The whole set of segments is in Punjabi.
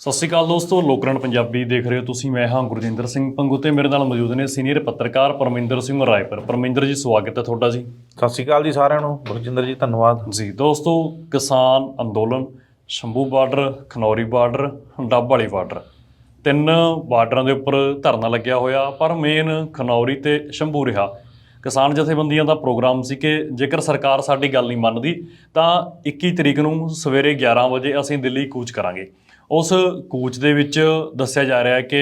ਸਤਿ ਸ਼੍ਰੀ ਅਕਾਲ ਦੋਸਤੋ ਲੋਕਰਨ ਪੰਜਾਬੀ ਦੇਖ ਰਹੇ ਹੋ ਤੁਸੀਂ ਮੈਂ ਹਾਂ ਗੁਰਜਿੰਦਰ ਸਿੰਘ ਪੰਗੂ ਤੇ ਮੇਰੇ ਨਾਲ ਮੌਜੂਦ ਨੇ ਸੀਨੀਅਰ ਪੱਤਰਕਾਰ ਪਰਮਿੰਦਰ ਸਿੰਘ ਰਾਏਪੁਰ। ਪਰਮਿੰਦਰ ਜੀ ਸਵਾਗਤ ਹੈ ਤੁਹਾਡਾ ਜੀ। ਸਤਿ ਸ਼੍ਰੀ ਅਕਾਲ ਜੀ ਸਾਰਿਆਂ ਨੂੰ ਗੁਰਜਿੰਦਰ ਜੀ ਧੰਨਵਾਦ। ਜੀ ਦੋਸਤੋ ਕਿਸਾਨ ਅੰਦੋਲਨ ਸ਼ੰਭੂ ਬਾਰਡਰ ਖਨੌਰੀ ਬਾਰਡਰ ਡੱਬ ਵਾਲੀ ਬਾਰਡਰ। ਤਿੰਨ ਬਾਰਡਰਾਂ ਦੇ ਉੱਪਰ ਧਰਨਾ ਲੱਗਿਆ ਹੋਇਆ ਪਰ ਮੇਨ ਖਨੌਰੀ ਤੇ ਸ਼ੰਭੂ ਰਿਹਾ। ਕਿਸਾਨ ਜਥੇਬੰਦੀਆਂ ਦਾ ਪ੍ਰੋਗਰਾਮ ਸੀ ਕਿ ਜੇਕਰ ਸਰਕਾਰ ਸਾਡੀ ਗੱਲ ਨਹੀਂ ਮੰਨਦੀ ਤਾਂ 21 ਤਰੀਕ ਨੂੰ ਸਵੇਰੇ 11 ਵਜੇ ਅਸੀਂ ਦਿੱਲੀ ਕੂਚ ਕਰਾਂਗੇ। ਉਸ ਕੂਚ ਦੇ ਵਿੱਚ ਦੱਸਿਆ ਜਾ ਰਿਹਾ ਹੈ ਕਿ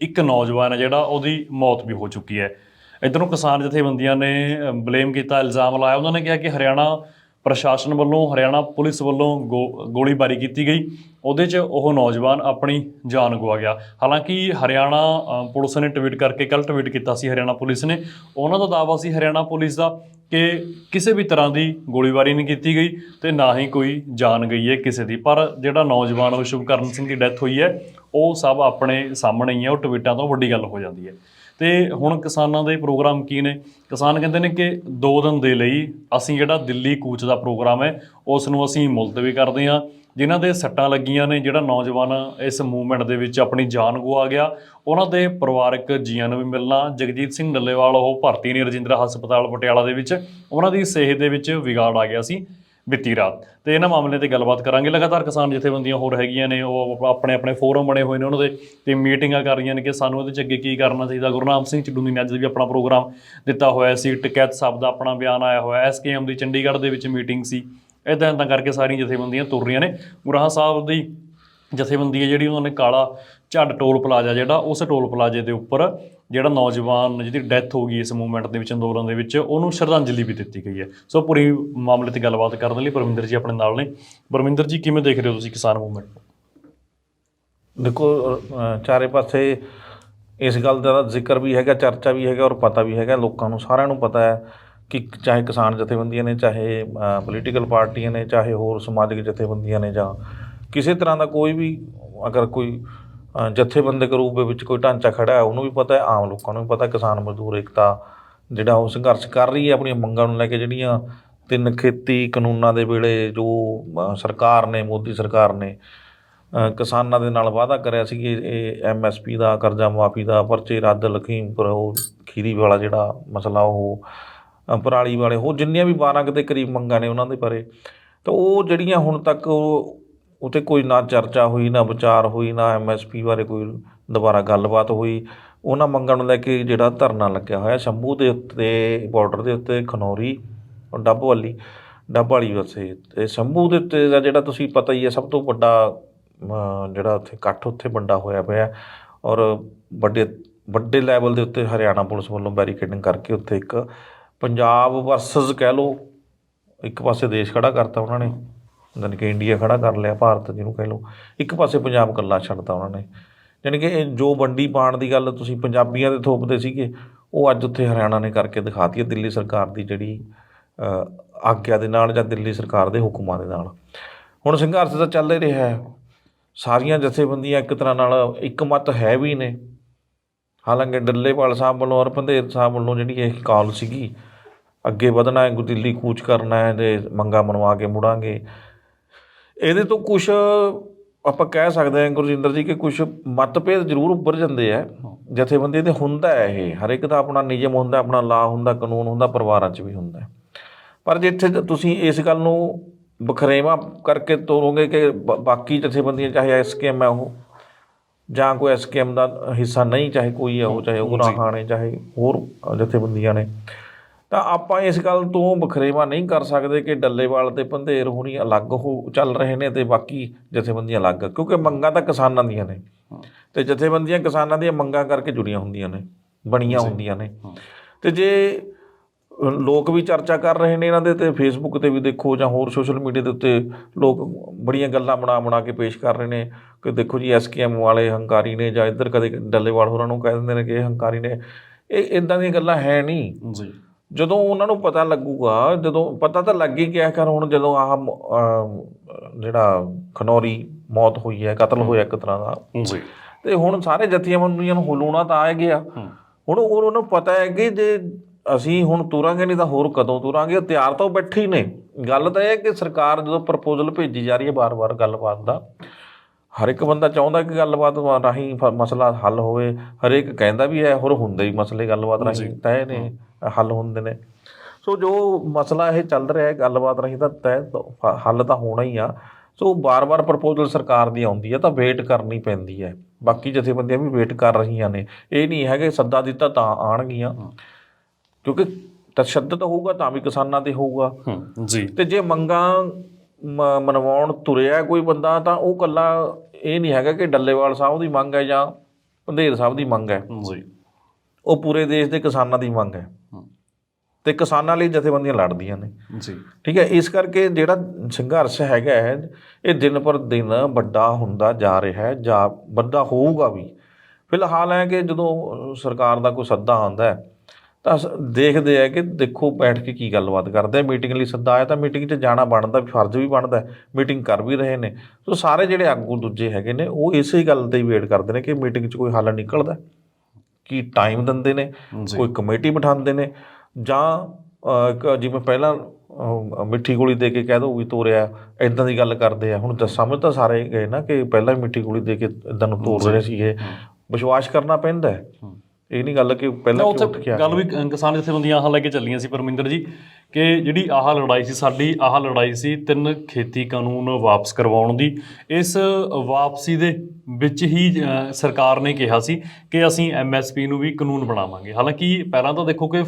ਇੱਕ ਨੌਜਵਾਨ ਹੈ ਜਿਹੜਾ ਉਹਦੀ ਮੌਤ ਵੀ ਹੋ ਚੁੱਕੀ ਹੈ। ਇਧਰੋਂ ਕਿਸਾਨ ਜਥੇਬੰਦੀਆਂ ਨੇ ਬਲੇਮ ਕੀਤਾ, ਇਲਜ਼ਾਮ ਲਾਇਆ। ਉਹਨਾਂ ਨੇ ਕਿਹਾ ਕਿ ਹਰਿਆਣਾ ਪ੍ਰਸ਼ਾਸਨ ਵੱਲੋਂ ਹਰਿਆਣਾ ਪੁਲਿਸ ਵੱਲੋਂ ਗੋ- ਗੋਲੀਬਾਰੀ ਕੀਤੀ ਗਈ। ਉਹਦੇ 'ਚ ਉਹ ਨੌਜਵਾਨ ਆਪਣੀ ਜਾਨ ਗਵਾ ਗਿਆ। ਹਾਲਾਂਕਿ ਹਰਿਆਣਾ ਪੁਲਿਸ ਨੇ ਟਵੀਟ ਕਰਕੇ ਕੱਲ ਟਵੀਟ ਕੀਤਾ ਸੀ ਹਰਿਆਣਾ ਪੁਲਿਸ ਨੇ। ਉਹਨਾਂ ਦਾ ਦਾਅਵਾ ਸੀ ਹਰਿਆਣਾ ਪੁਲਿਸ ਦਾ ਕਿ ਕਿਸੇ ਵੀ ਤਰ੍ਹਾਂ ਦੀ ਗੋਲੀਬਾਰੀ ਨਹੀਂ ਕੀਤੀ ਗਈ ਤੇ ਨਾ ਹੀ ਕੋਈ ਜਾਨ ਗਈ ਹੈ ਕਿਸੇ ਦੀ। ਪਰ ਜਿਹੜਾ ਨੌਜਵਾਨ ਉਹ ਸਿੰਘ ਦੀ ਡੈਥ ਹੋਈ ਹੈ, ਉਹ ਸਭ ਆਪਣੇ ਸਾਹਮਣੇ ਹੀ ਹੈ। ਉਹ ਟਵੀਟਾਂ ਤੋਂ ਵੱਡੀ ਗੱਲ ਹੋ ਜਾਂਦੀ ਹੈ। ਤੇ ਹੁਣ ਕਿਸਾਨਾਂ ਦੇ ਪ੍ਰੋਗਰਾਮ ਕੀ ਨੇ? ਕਿਸਾਨ ਕਹਿੰਦੇ ਨੇ ਕਿ 2 ਦਿਨ ਦੇ ਲਈ ਅਸੀਂ ਜਿਹੜਾ ਦਿੱਲੀ ਕੂਚ ਦਾ ਪ੍ਰੋਗਰਾਮ ਹੈ ਉਸ ਨੂੰ ਅਸੀਂ ਮੁਲਤਵੀ ਕਰਦੇ ਹਾਂ। ਜਿਨ੍ਹਾਂ ਦੇ ਸੱਟਾਂ ਲੱਗੀਆਂ ਨੇ, ਜਿਹੜਾ ਨੌਜਵਾਨ ਇਸ ਮੂਵਮੈਂਟ ਦੇ ਵਿੱਚ ਆਪਣੀ ਜਾਨ ਗਵਾ ਗਿਆ, ਉਹਨਾਂ ਦੇ ਪਰਿਵਾਰਕ ਜੀਆਂ ਨੂੰ ਵੀ ਮਿਲਣਾ। ਜਗਜੀਤ ਸਿੰਘ ਡੱਲੇਵਾਲ ਉਹ ਭਰਤੀ ਨੇ ਰਜਿੰਦਰਾ ਹਸਪਤਾਲ ਪਟਿਆਲਾ ਦੇ ਵਿੱਚ। ਉਹਨਾਂ ਦੀ ਸਿਹਤ ਦੇ ਵਿੱਚ ਵਿਗਾੜ ਆ ਗਿਆ ਸੀ। ਬੀਤੀ ਰਾਤ। ਤੇ ਇਹਨਾਂ ਮਾਮਲੇ ਤੇ ਗੱਲਬਾਤ ਕਰਾਂਗੇ। ਲਗਾਤਾਰ ਕਿਸਾਨ ਜਥੇਬੰਦੀਆਂ ਹੋਰ ਹੈਗੀਆਂ ਨੇ, ਉਹ ਆਪਣੇ ਆਪਣੇ ਫੋਰਮ ਬਣੇ ਹੋਏ ਨੇ ਉਹਨਾਂ ਦੇ ਤੇ ਮੀਟਿੰਗਾਂ ਕਰ ਰਹੀਆਂ ਨੇ ਕਿ ਸਾਨੂੰ ਇਹਦੇ ਚ ਅੱਗੇ ਕੀ ਕਰਨਾ ਚਾਹੀਦਾ। ਗੁਰਨਾਮ ਸਿੰਘ ਚਿੱਡੂ ਨੇ ਅੱਜ ਵੀ ਆਪਣਾ ਪ੍ਰੋਗਰਾਮ ਦਿੱਤਾ ਹੋਇਆ ਸੀ। ਟਿਕੈਤ ਸਾਹਿਬ ਦਾ ਆਪਣਾ ਬਿਆਨ ਆਇਆ ਹੋਇਆ। ਐਸਕੇਐਮ ਦੀ ਚੰਡੀਗੜ੍ਹ ਦੇ ਵਿੱਚ ਮੀਟਿੰਗ ਸੀ। ਇਦਾਂ ਇਦਾਂ ਕਰਕੇ ਸਾਰੀਆਂ ਜਥੇਬੰਦੀਆਂ ਤੁਰ ਰਹੀਆਂ ਨੇ। ਗੁਰਹਾ ਸਾਹਿਬ ਦੀ ਜਥੇਬੰਦੀ ਹੈ ਜਿਹੜੀ, ਉਹਨਾਂ ਨੇ ਕਾਲਾ ਝੱਡ ਟੋਲ ਪਲਾਜ਼ਾ ਜਿਹੜਾ, ਉਸ ਟੋਲ ਪਲਾਜ਼ੇ ਦੇ ਉੱਪਰ ਜਿਹੜਾ ਨੌਜਵਾਨ ਜਿਹਦੀ ਡੈਥ ਹੋ ਗਈ ਇਸ ਮੂਵਮੈਂਟ ਦੇ ਵਿੱਚ, ਅੰਦੋਲਨ ਦੇ ਵਿੱਚ, ਉਹਨੂੰ ਸ਼ਰਧਾਂਜਲੀ ਵੀ ਦਿੱਤੀ ਗਈ ਹੈ। ਸੋ ਪੂਰੀ ਮਾਮਲੇ ਤੇ ਗੱਲਬਾਤ ਕਰਨ ਲਈ ਪਰਮਿੰਦਰ ਜੀ ਆਪਣੇ ਨਾਲ ਨੇ। ਪਰਮਿੰਦਰ ਜੀ, ਕਿਵੇਂ ਦੇਖ ਰਹੇ ਹੋ ਤੁਸੀਂ ਕਿਸਾਨ ਮੂਵਮੈਂਟ ਨੂੰ? ਦੇਖੋ ਚਾਰੇ ਪਾਸੇ ਇਸ ਗੱਲ ਦਾ ਜ਼ਿਕਰ ਵੀ ਹੈਗਾ, ਚਰਚਾ ਵੀ ਹੈਗਾ ਔਰ ਪਤਾ ਵੀ ਹੈਗਾ। ਲੋਕਾਂ ਨੂੰ ਸਾਰਿਆਂ ਨੂੰ ਪਤਾ ਹੈ ਕਿ ਚਾਹੇ ਕਿਸਾਨ ਜਥੇਬੰਦੀਆਂ ਨੇ, ਚਾਹੇ ਪੋਲੀਟੀਕਲ ਪਾਰਟੀਆਂ ਨੇ, ਚਾਹੇ ਹੋਰ ਸਮਾਜਿਕ ਜਥੇਬੰਦੀਆਂ ਨੇ ਜਾਂ ਕਿਸੇ ਤਰ੍ਹਾਂ ਦਾ ਕੋਈ ਵੀ ਅਗਰ ਕੋਈ ਜਥੇਬੰਦਕ ਰੂਪ ਦੇ ਵਿੱਚ ਕੋਈ ਢਾਂਚਾ ਖੜਾ ਹੈ, ਉਹਨੂੰ ਵੀ ਪਤਾ ਹੈ, ਆਮ ਲੋਕਾਂ ਨੂੰ ਵੀ ਪਤਾ ਕਿਸਾਨ ਮਜ਼ਦੂਰ ਏਕਤਾ ਜਿਹੜਾ ਉਹ ਸੰਘਰਸ਼ ਕਰ ਰਹੀ ਹੈ, ਆਪਣੀਆਂ ਮੰਗਾਂ ਨੂੰ ਲੈ ਕੇ ਜਿਹੜੀਆਂ ਤਿੰਨ ਖੇਤੀ ਕਾਨੂੰਨਾਂ ਦੇ ਵੇਲੇ ਜੋ ਸਰਕਾਰ ਨੇ, ਮੋਦੀ ਸਰਕਾਰ ਨੇ ਕਿਸਾਨਾਂ ਦੇ ਨਾਲ ਵਾਅਦਾ ਕਰਿਆ ਸੀ ਕਿ ਇਹ ਐਮਐਸਪੀ ਦਾ ਕਰਜ਼ਾ ਮਾਫੀ ਦਾ ਪਰਚੇ ਰੱਦ, ਲਖੀਮਪੁਰ, ਉਹ ਖੀਰੀ ਵਾਲਾ ਜਿਹੜਾ ਮਸਲਾ ਉਹ ਪਰਾਲੀ ਵਾਲੇ, ਉਹ ਜਿੰਨੀਆਂ ਵੀ 12 ਦੇ ਕਰੀਬ ਮੰਗਾਂ ਨੇ ਉਹਨਾਂ ਦੇ ਬਾਰੇ ਤਾਂ ਉਹ ਜਿਹੜੀਆਂ ਹੁਣ ਤੱਕ ਉਹ ਉਤੇ ਕੋਈ ਨਾ ਚਰਚਾ ਹੋਈ, ਨਾ ਵਿਚਾਰ ਹੋਈ, ਨਾ ਐਮਐਸਪੀ ਬਾਰੇ ਕੋਈ ਦੁਬਾਰਾ ਗੱਲਬਾਤ ਹੋਈ। ਉਹਨਾਂ ਮੰਗਾਂ ਨੂੰ ਲੈ ਕੇ ਜਿਹੜਾ ਧਰਨਾ ਲੱਗਿਆ ਹੋਇਆ ਸ਼ੰਭੂ ਦੇ ਉੱਤੇ ਬਾਰਡਰ ਦੇ ਉੱਤੇ, ਖਨੌਰੀ ਔਰ ਡੱਬ ਵਾਲੀ ਡੱਬ ਵਾਲੀ ਵਸੇ ਤੇ ਸ਼ੰਭੂ ਦੇ ਉੱਤੇ ਦਾ ਜਿਹੜਾ ਤੁਸੀਂ ਪਤਾ ਹੀ ਹੈ, ਸਭ ਤੋਂ ਵੱਡਾ ਜਿਹੜਾ ਉੱਥੇ ਇਕੱਠ ਉੱਥੇ ਵੱਡਾ ਹੋਇਆ ਪਿਆ। ਔਰ ਵੱਡੇ ਵੱਡੇ ਲੈਵਲ ਦੇ ਉੱਤੇ ਹਰਿਆਣਾ ਪੁਲਿਸ ਵੱਲੋਂ ਬੈਰੀਕੇਡਿੰਗ ਕਰਕੇ ਉੱਥੇ ਇੱਕ ਪੰਜਾਬ ਵਰਸਸ ਕਹਿ ਲਓ, ਇੱਕ ਪਾਸੇ ਦੇਸ਼ ਖੜਾ ਕਰਤਾ ਉਹਨਾਂ ਨੇ। ਯਾਨੀ ਕਿ ਇੰਡੀਆ ਖੜਾ ਕਰ ਲਿਆ, ਭਾਰਤ ਜਿਹਨੂੰ ਕਹਿ ਲਓ। ਇੱਕ ਪਾਸੇ ਪੰਜਾਬ ਇਕੱਲਾ ਛੱਡਤਾ ਉਹਨਾਂ ਨੇ। ਯਾਨੀ ਕਿ ਇਹ ਜੋ ਵੰਡੀ ਪਾਣ ਦੀ ਗੱਲ ਤੁਸੀਂ ਪੰਜਾਬੀਆਂ ਦੇ ਥੋਪਦੇ ਸੀਗੇ, ਉਹ ਅੱਜ ਉੱਥੇ ਹਰਿਆਣਾ ਨੇ ਕਰਕੇ ਦਿਖਾਤੀ ਹੈ ਦਿੱਲੀ ਸਰਕਾਰ ਦੀ ਜਿਹੜੀ ਆਗਿਆ ਦੇ ਨਾਲ ਜਾਂ ਦਿੱਲੀ ਸਰਕਾਰ ਦੇ ਹੁਕਮਾਂ ਦੇ ਨਾਲ। ਹੁਣ ਸੰਘਰਸ਼ ਤਾਂ ਚੱਲ ਹੀ ਰਿਹਾ ਹੈ। ਸਾਰੀਆਂ ਜਥੇਬੰਦੀਆਂ ਇੱਕ ਤਰ੍ਹਾਂ ਨਾਲ ਇੱਕ ਮਤ ਹੈ ਵੀ ਨੇ। ਹਾਲਾਂਕਿ ਡੱਲੇਵਾਲ ਸਾਹਿਬ ਵੱਲੋਂ ਔਰ ਪੰਧੇਰ ਸਾਹਿਬ ਵੱਲੋਂ ਜਿਹੜੀ ਇਹ ਕਾਲ ਸੀਗੀ, ਅੱਗੇ ਵਧਣਾ ਹੈ ਦਿੱਲੀ ਕੂਚ ਕਰਨਾ ਹੈ ਤੇ ਮੰਗਾ ਮਨਵਾ ਕੇ ਮੁੜਾਂਗੇ। ਇਹਦੇ ਤੋਂ ਕੁਝ ਆਪਾਂ ਕਹਿ ਸਕਦੇ ਹਾਂ ਗੁਰਜਿੰਦਰ ਜੀ ਕਿ ਕੁਝ ਮਤਭੇਦ ਜ਼ਰੂਰ ਉੱਭਰ ਜਾਂਦੇ ਆ। ਜਥੇਬੰਦੀ ਤੇ ਹੁੰਦਾ ਹੈ ਇਹ ਹਰ ਇੱਕ ਦਾ ਆਪਣਾ ਨਿਯਮ ਹੁੰਦਾ ਆਪਣਾ ਲਾ ਹੁੰਦਾ ਕਾਨੂੰਨ ਹੁੰਦਾ ਪਰਿਵਾਰਾਂ 'ਚ ਵੀ ਹੁੰਦਾ। ਪਰ ਜੇ ਇੱਥੇ ਤੁਸੀਂ ਇਸ ਗੱਲ ਨੂੰ ਬਖਰੇਵਾ ਕਰਕੇ ਤੋਰੋਗੇ ਕਿ ਬਾਕੀ ਜਥੇਬੰਦੀਆਂ ਚਾਹੇ ਐਸਕੇਐਮ ਹੈ ਉਹ ਜਾਂ ਕੋਈ ਐਸਕੇਐਮ ਦਾ ਹਿੱਸਾ ਨਹੀਂ ਚਾਹੇ ਕੋਈ ਹੈ ਉਹ ਚਾਹੇ ਉਗਰਾ ਖਾਣੇ ਚਾਹੇ ਹੋਰ ਜਥੇਬੰਦੀਆਂ ਨੇ ਤਾਂ ਆਪਾਂ ਇਸ ਗੱਲ ਤੋਂ ਬਖਰੇਵਾ ਨਹੀਂ ਕਰ ਸਕਦੇ ਕਿ ਡੱਲੇਵਾਲ ਤੇ ਪੰਧੇਰ ਹੋਣੀ ਅਲੱਗ ਹੋ ਚੱਲ ਰਹੇ ਨੇ ਤੇ ਬਾਕੀ ਜਥੇਬੰਦੀਆਂ ਅਲੱਗ ਕਿਉਂਕਿ ਮੰਗਾਂ ਤਾਂ ਕਿਸਾਨਾਂ ਦੀਆਂ ਨੇ। ਤੇ ਜਥੇਬੰਦੀਆਂ ਕਿਸਾਨਾਂ ਦੀਆਂ ਮੰਗਾਂ ਕਰਕੇ ਜੁੜੀਆਂ ਹੁੰਦੀਆਂ ਨੇ ਬਣੀਆਂ ਹੁੰਦੀਆਂ ਨੇ। ਤੇ ਜੇ ਲੋਕ ਵੀ ਚਰਚਾ ਕਰ ਰਹੇ ਨੇ ਇਹਨਾਂ ਦੇ ਤੇ ਫੇਸਬੁੱਕ ਤੇ ਵੀ ਦੇਖੋ ਜਾਂ ਹੋਰ ਸੋਸ਼ਲ ਮੀਡੀਆ ਦੇ ਉੱਤੇ ਲੋਕ ਬੜੀਆਂ ਗੱਲਾਂ ਬਣਾ ਬਣਾ ਕੇ ਪੇਸ਼ ਕਰ ਰਹੇ ਨੇ ਕਿ ਦੇਖੋ ਜੀ ਐਸਕੇਐਮ ਵਾਲੇ ਹੰਕਾਰੀ ਨੇ ਜਾਂ ਇੱਧਰ ਕਦੇ ਡੱਲੇਵਾਲ ਹੋਰਾਂ ਨੂੰ ਕਹਿ ਦਿੰਦੇ ਨੇ ਕਿ ਇਹ ਹੰਕਾਰੀ ਨੇ ਇਹ ਇਦਾਂ ਦੀਆਂ ਗੱਲਾਂ ਹੈ ਨਹੀਂ। ਜੀ। ਜਦੋਂ ਉਹਨਾਂ ਨੂੰ ਪਤਾ ਲੱਗੂਗਾ ਜਦੋਂ ਪਤਾ ਤਾਂ ਲੱਗ ਹੀ ਗਿਆ ਕਰ ਹੁਣ ਜਦੋਂ ਆਹ ਜਿਹੜਾ ਖਨੌਰੀ ਮੌਤ ਹੋਈ ਹੈ ਕਤਲ ਹੋਇਆ ਇੱਕ ਤਰ੍ਹਾਂ ਦਾ। ਜੀ। ਤੇ ਹੁਣ ਸਾਰੇ ਜਥੇਬੰਦੀਆਂ ਨੂੰ ਹਲੂਣਾ ਤਾਂ ਆ ਗਿਆ। ਹੁਣ ਉਹ- ਉਹਨਾਂ ਨੂੰ ਪਤਾ ਹੈ ਕਿ ਜੇ ਅਸੀਂ ਹੁਣ ਤੁਰਾਂਗੇ ਨਹੀਂ ਤਾਂ ਹੋਰ ਕਦੋਂ ਤੁਰਾਂਗੇ ਤਿਆਰ ਤਾਂ ਬੈਠੇ ਹੀ ਨੇ। ਗੱਲ ਤਾਂ ਇਹ ਹੈ ਕਿ ਸਰਕਾਰ ਜਦੋਂ ਪ੍ਰਪੋਜ਼ਲ ਭੇਜੀ ਜਾ ਰਹੀ ਹੈ ਬਾਰ-ਬਾਰ ਗੱਲਬਾਤ ਦਾ ਹਰ ਇੱਕ ਬੰਦਾ ਚਾਹੁੰਦਾ ਕਿ ਗੱਲਬਾਤ ਰਾਹੀਂ ਮਸਲਾ ਹੱਲ ਹੋਵੇ। ਹਰੇਕ ਕਹਿੰਦਾ ਵੀ ਹੈ ਹੋਰ ਹੁੰਦੇ ਹੀ ਮਸਲੇ ਗੱਲਬਾਤ ਰਾਹੀਂ ਤੈਅ ਨੇ ਹੱਲ ਹੁੰਦੇ ਨੇ। ਸੋ ਜੋ ਮਸਲਾ ਇਹ ਚੱਲ ਰਿਹਾ ਹੈ ਗੱਲਬਾਤ ਰਾਹੀਂ ਤਾਂ ਤੈਅ ਹੱਲ ਤਾਂ ਹੋਣਾ ਹੀ ਆ। ਸੋ ਬਾਰ-ਬਾਰ ਪ੍ਰਪੋਜ਼ਲ ਸਰਕਾਰ ਦੀ ਆਉਂਦੀ ਹੈ ਤਾਂ ਵੇਟ ਕਰਨੀ ਪੈਂਦੀ ਹੈ। ਬਾਕੀ ਜਥੇਬੰਦੀਆਂ ਵੀ ਵੇਟ ਕਰ ਰਹੀਆਂ ਨੇ। ਇਹ ਨਹੀਂ ਹੈ ਕਿ ਸੱਦਾ ਦਿੱਤਾ ਤਾਂ ਆਣਗੀਆਂ ਕਿਉਂਕਿ ਤਸ਼ੱਦਦ ਹੋਊਗਾ ਤਾਂ ਵੀ ਕਿਸਾਨਾਂ ਤੇ ਹੋਊਗਾ। ਜੀ। ਤੇ ਜੇ ਮੰਗਾਂ ਮਨਵਾਉਣ ਤੁਰਿਆ ਕੋਈ ਬੰਦਾ ਤਾਂ ਉਹ ਕੱਲਾ ਇਹ ਨਹੀਂ ਹੈਗਾ ਕਿ ਡੱਲੇਵਾਲ ਸਾਹਿਬ ਦੀ ਮੰਗ ਹੈ ਜਾਂ ਪੰਧੇਰ ਸਾਹਿਬ ਦੀ ਮੰਗ ਹੈ। ਜੀ। ਉਹ ਪੂਰੇ ਦੇਸ਼ ਦੇ ਕਿਸਾਨਾਂ ਦੀ ਮੰਗ ਹੈ। ਤੇ ਕਿਸਾਨਾਂ ਲਈ ਜਥੇਬੰਦੀਆਂ ਲੜਦੀਆਂ ਨੇ। ਜੀ। ਠੀਕ ਹੈ ਇਸ ਕਰਕੇ ਜਿਹੜਾ ਸੰਘਰਸ਼ ਹੈਗਾ ਹੈ, ਇਹ ਦਿਨ ਪਰ ਦਿਨ ਵੱਡਾ ਹੁੰਦਾ ਜਾ ਰਿਹਾ ਹੈ ਜਾਂ ਵੱਡਾ ਹੋਊਗਾ ਵੀ। ਫਿਲਹਾਲ ਹੈ ਕਿ ਜਦੋਂ ਸਰਕਾਰ ਦਾ ਕੋਈ ਸੱਦਾ ਆਉਂਦਾ ਹੈ ਤਾਂ ਸ- ਦੇਖਦੇ ਆ ਕਿ ਦੇਖੋ ਬੈਠ ਕੇ ਕੀ ਗੱਲਬਾਤ ਕਰਦੇ ਆ। ਮੀਟਿੰਗ ਲਈ ਸੱਦਾ ਆਇਆ ਤਾਂ ਮੀਟਿੰਗ 'ਚ ਜਾਣਾ ਬਣਦਾ ਫਰਜ਼ ਵੀ ਬਣਦਾ ਮੀਟਿੰਗ ਕਰ ਵੀ ਰਹੇ ਨੇ। ਸੋ ਸਾਰੇ ਜਿਹੜੇ ਆਗੂ ਦੂਜੇ ਹੈਗੇ ਨੇ ਉਹ ਇਸੇ ਗੱਲ ਤੇ ਹੀ ਵੇਟ ਕਰਦੇ ਨੇ ਕਿ ਮੀਟਿੰਗ 'ਚ ਕੋਈ ਹੱਲ ਨਿਕਲਦਾ। ਕੀ ਟਾਈਮ ਦਿੰਦੇ ਨੇ ਕੋਈ ਕਮੇਟੀ ਬਿਠਾਉਂਦੇ ਨੇ ਜਾਂ ਜਿਵੇਂ ਪਹਿਲਾਂ ਮਿੱਠੀ ਗੋਲੀ ਦੇ ਕੇ ਕਹਿ ਦੋ ਵੀ ਤੋਰਿਆ ਇਦਾਂ ਦੀ ਗੱਲ ਕਰਦੇ ਆ। ਹੁਣ ਤਾਂ ਸਮਝ ਤਾਂ ਸਾਰੇ ਗਏ ਨਾ ਕਿ ਪਹਿਲਾਂ ਮਿੱਠੀ ਗੋਲੀ ਦੇ ਕੇ ਇਦਾਂ ਨੂੰ ਤੋੜ ਰਹੇ ਸੀਗੇ। ਵਿਸ਼ਵਾਸ ਕਰਨਾ ਪੈਂਦਾ ਹੂੰ। ਇਹ ਨਹੀਂ ਗੱਲ ਕਿ ਪਹਿਲਾਂ ਕਿ ਉੱਠ ਕੇ ਉੱਥੇ ਆ ਗੱਲ ਵੀ ਕਿਸਾਨ ਜਥੇਬੰਦੀਆਂ ਆਹ ਲੈ ਕੇ ਚੱਲੀਆਂ ਸੀ ਪਰਮਿੰਦਰ ਜੀ। ਕਿ ਜਿਹੜੀ ਆਹ ਲੜਾਈ ਸੀ, ਸਾਡੀ ਆਹ ਲੜਾਈ ਸੀ ਤਿੰਨ ਖੇਤੀ ਕਾਨੂੰਨ ਵਾਪਸ ਕਰਵਾਉਣ ਦੀ। ਇਸ ਵਾਪਸੀ ਦੇ ਵਿੱਚ ਹੀ ਸਰਕਾਰ ਨੇ ਕਿਹਾ ਸੀ ਕਿ ਅਸੀਂ ਐਮਐਸਪੀ ਨੂੰ ਵੀ ਕਾਨੂੰਨ ਬਣਾਵਾਂਗੇ। ਹਾਲਾਂਕਿ ਪਹਿਲਾਂ ਤਾਂ ਦੇਖੋ ਕਿ